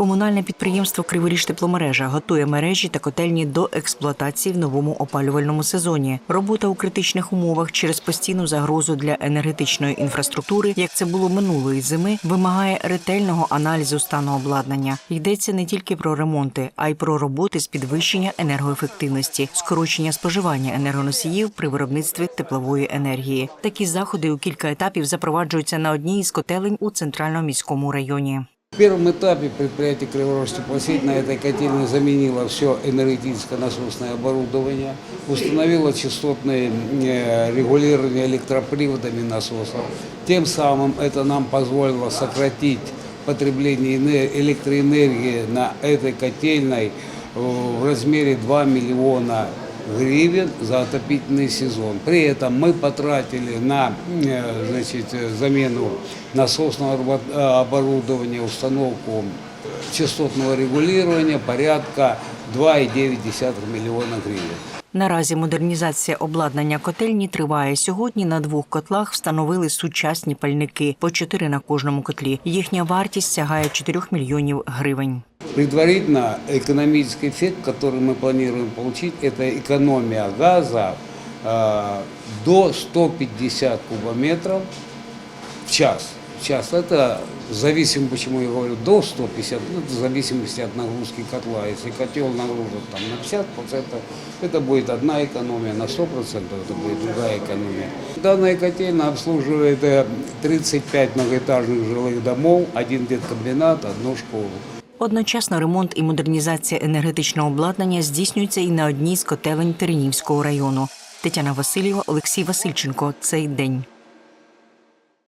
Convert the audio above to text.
Комунальне підприємство Криворіж тепломережа готує мережі та котельні до експлуатації в новому опалювальному сезоні. Робота у критичних умовах через постійну загрозу для енергетичної інфраструктури, як це було минулої зими, вимагає ретельного аналізу стану обладнання. Йдеться не тільки про ремонти, а й про роботи з підвищення енергоефективності, скорочення споживання енергоносіїв при виробництві теплової енергії. Такі заходи у кілька етапів запроваджуються на одній із котелень у центральному міському районі. В первом этапе предприятие Криворож теплосеть на этой котельной заменило все энергетическое насосное оборудование, установило частотное э, регулирование электроприводами насосов. Тем самым это нам позволило сократить потребление эне- электроэнергии на этой котельной э, в размере 2 миллиона гривен за отопительный сезон. При этом мы потратили на э, значит, э, замену насосного обо- э, оборудования, установку частотного регулирования порядка 2,9 миллиона гривен. Наразі модернізація обладнання котельні триває. Сьогодні на двох котлах встановили сучасні пальники по чотири на кожному котлі. Їхня вартість сягає 4 мільйонів гривень. Предварительно экономический эффект, который мы планируем получить, это экономия газа э, до 150 кубометров в час. В час это зависимо, почему я говорю, до 150, ну, в зависимости от нагрузки котла. Если котел нагружен там, на 50%, это будет одна экономия, на 100% это будет другая экономия. Данная котельная обслуживает э, 35 многоэтажных жилых домов, один деткомбинат, одну школу. Одночасно ремонт і модернізація енергетичного обладнання здійснюються і на одній з котелень Теренівського району. Тетяна Васильєва, Олексій Васильченко. Цей день.